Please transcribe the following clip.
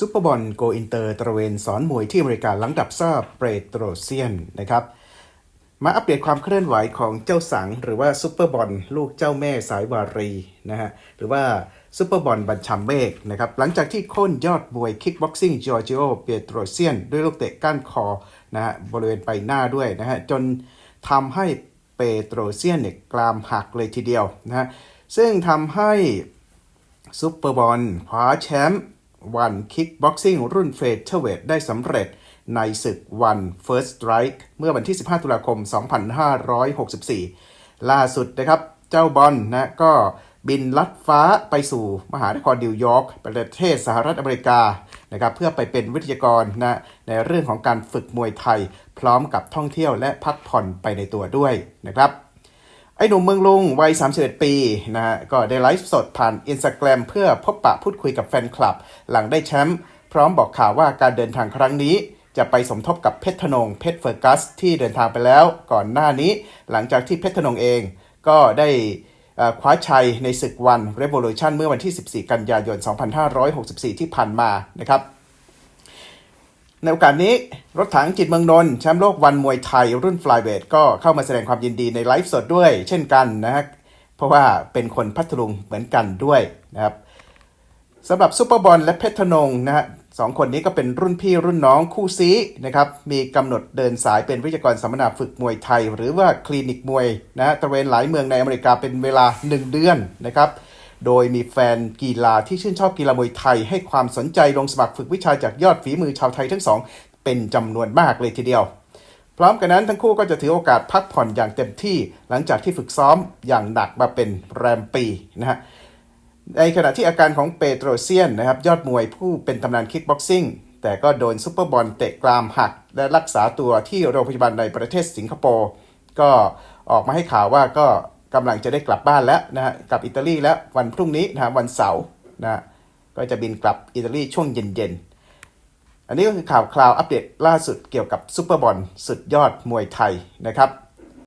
ซูเปอร์บอลโกอินเตอร์ตระเวนสอนมวยที่อเมริกาหลังดับทราบเปรโตรเซียนนะครับ มาอัปเดตความเคลื่อนไหวของเจ้าสัง หรือว่าซูเปอร์บอลลูกเจ้าแม่สายวารีนะฮะหรือว่าซูเปอร์บอลบัญชามเมฆนะครับหลังจากที่โค่นยอดมวยคิกบ็อกซิ่งจอร์จิโอเปียโตรเซียน ด้วยลูกเตะก้านคอนะฮะบริเวณใบหน้าด้วยนะฮะจนทำให้เปโตรเซียนเนี่ยกรามหักเลยทีเดียวนะฮะซึ่งทำให้ซูเปอร์บอลคว้าแชมป์ วันคิกบ็อกซิ่งรุ่นเฟเธอร์เวทได้สำเร็จในศึกวันเฟิร์สสไตรค์เมื่อวันที่ 15 ตุลาคม 2564 ล่าสุดนะครับ เจ้าบอลนะก็บินลัดฟ้าไปสู่มหานครนิวยอร์กประเทศสหรัฐอเมริกานะครับเพื่อไปเป็นวิทยากรนะในเรื่องของการฝึกมวยไทย พร้อมกับท่องเที่ยวและพักผ่อนไปในตัวด้วยนะครับ ไอ้หนุ่มเมืองลุงวัย 31 ปีนะฮะก็ได้ไลฟ์สดผ่านอินสตาแกรมเพื่อพบปะพูดคุยกับแฟนคลับ หลังได้แชมป์พร้อมบอกข่าวว่าการเดินทางครั้งนี้ จะไปสมทบกับเพชรธนงเพชรเฟอร์กัส ที่เดินทางไปแล้วก่อนหน้านี้ หลังจากที่เพชรธนงเอง ก็ได้คว้าชัยในศึกวัน Revolution เมื่อวันที่ 14 กันยายน 2564 ที่ผ่านมานะครับ ในโอกาสนี้รถถังจิตเมืองนนท์แชมป์โลกวันมวยไทยรุ่นฟลายเวทก็เข้ามาแสดงความยินดีในไลฟ์สดด้วย เช่นกันนะฮะเพราะว่าเป็นคนพัทลุงเหมือนกันด้วยนะครับสำหรับซุปเปอร์บอลและเพชรธนงนะฮะสองคนนี้ก็เป็นรุ่นพี่รุ่นน้องคู่ซีนะครับมีกำหนดเดินสายเป็นวิทยากรสัมมนาฝึกมวยไทย หรือว่าคลินิกมวยนะตะเวนหลายเมืองในอเมริกาเป็นเวลา 1 เดือนนะครับ โดยมีแฟนกีฬาที่ชื่นชอบกีฬามวยไทย ให้ความสนใจลงสมัครฝึกวิชาจากยอดฝีมือชาวไทยทั้งสอง เป็นจำนวนมากเลยทีเดียว พร้อมกันนั้นทั้งคู่ก็จะถือโอกาสพักผ่อนอย่างเต็มที่ หลังจากที่ฝึกซ้อมอย่างหนักมาเป็นแรมปีนะฮะในขณะที่อาการของเปโตรเซียนนะครับยอดมวยผู้เป็นตำนานคิกบ็อกซิ่งแต่ก็โดนซุปเปอร์บอลเตะกรามหัก และรักษาตัวที่โรงพยาบาลในประเทศสิงคโปร์ก็ออกมาให้ข่าวว่าก็ กำลังจะได้กลับบ้านแล้วนะฮะกลับอิตาลีแล้ววันพรุ่งนี้นะวันเสาร์นะฮะก็จะบินกลับอิตาลีช่วงเย็นๆ อันนี้ก็คือข่าวคราวอัปเดตล่าสุดเกี่ยวกับซุปเปอร์บอลสุดยอดมวยไทยนะครับ